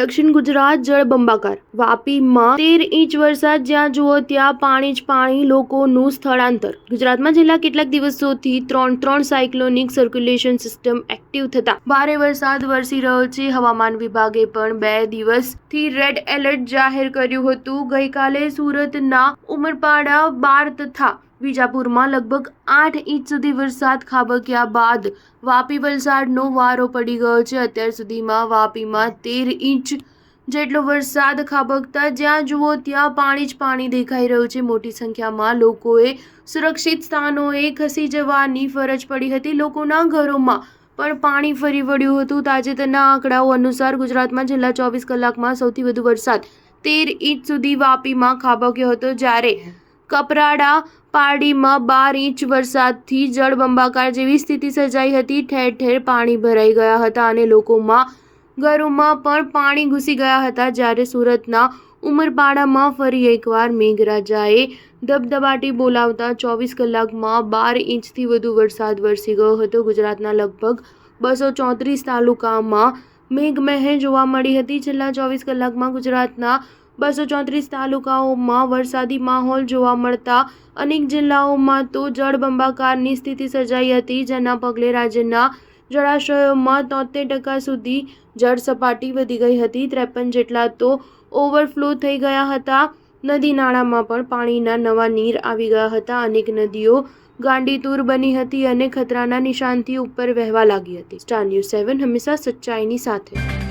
દક્ષિણ ગુજરાત જળબંબાકાર વાપીમાં તેર ઇંચ વરસાદ, જ્યાં જુઓ ત્યાં પાણી જ પાણી લોકોનું સ્થળાંતર. ગુજરાતમાં છેલ્લા કેટલાક દિવસોથી ત્રણ ત્રણ સાયક્લોનિક સર્ક્યુલેશન સિસ્ટમ એક્ટિવ થતા. ભારે વરસાદ વરસી રહ્યો છે. હવામાન વિભાગે પણ બે દિવસથી રેડ એલર્ટ જાહેર કર્યું હતું. ગઈકાલે સુરતના ઉમરપાડા બાર તથા વિજાપુરમાં લગભગ આઠ ઇંચ સુધી વરસાદ ખાબક્યા બાદ વાપી વલસાડનો વારો પડી ગયો છે. અત્યાર સુધીમાં વાપીમાં તેર ઇંચ જેટલો વરસાદ ખાબકતા જ્યાં જુઓ ત્યાં પાણી જ પાણી દેખાઈ રહ્યું છે. મોટી સંખ્યામાં લોકોએ સુરક્ષિત સ્થાનોએ ખસી જવાની ફરજ પડી હતી. લોકોના ઘરોમાં પણ પાણી ફરી વળ્યું હતું. તાજેતરના આંકડાઓ અનુસાર ગુજરાતમાં છેલ્લા ચોવીસ કલાકમાં સૌથી વધુ વરસાદ તેર ઇંચ સુધી વાપીમાં ખાબક્યો હતો. જ્યારે કપરાડા પારડીમાં બાર ઇંચ વરસાદથી જળબંબાકાર જેવી સ્થિતિ સર્જાઈ હતી. ઠેર ઠેર પાણી ભરાઈ ગયા હતા અને લોકોમાં ઘરોમાં પણ પાણી ઘૂસી ગયા હતા. જ્યારે સુરતના ઉમરપાડામાં ફરી એકવાર મેઘરાજાએ ધબધબાટી બોલાવતા ચોવીસ કલાકમાં બાર ઇંચથી વધુ વરસાદ વરસી ગયો હતો. ગુજરાતના લગભગ બસો ચોત્રીસ તાલુકામાં મેઘમહેર જોવા મળી હતી. છેલ્લા ચોવીસ કલાકમાં ગુજરાતના બસો ચોત્રીસ તાલુકાઓમાં વરસાદી માહોલ જોવા મળતા અનેક જિલ્લાઓમાં તો જળબંબાકારની સ્થિતિ સર્જાઈ હતી, જેના પગલે રાજ્યના જળાશયોમાં તોતેર ટકા સુધી જળ સપાટી વધી ગઈ હતી. ત્રેપન જેટલા તો ઓવરફ્લો થઈ ગયા હતા. નદી નાળામાં પણ પાણીના નવા નીર આવી ગયા હતા. અનેક નદીઓ ગાંડીતુર બની હતી અને ખતરાના નિશાનથી ઉપર વહેવા લાગી હતી. સ્ટાર ન્યૂઝ સેવન હંમેશા સચ્ચાઈની સાથે.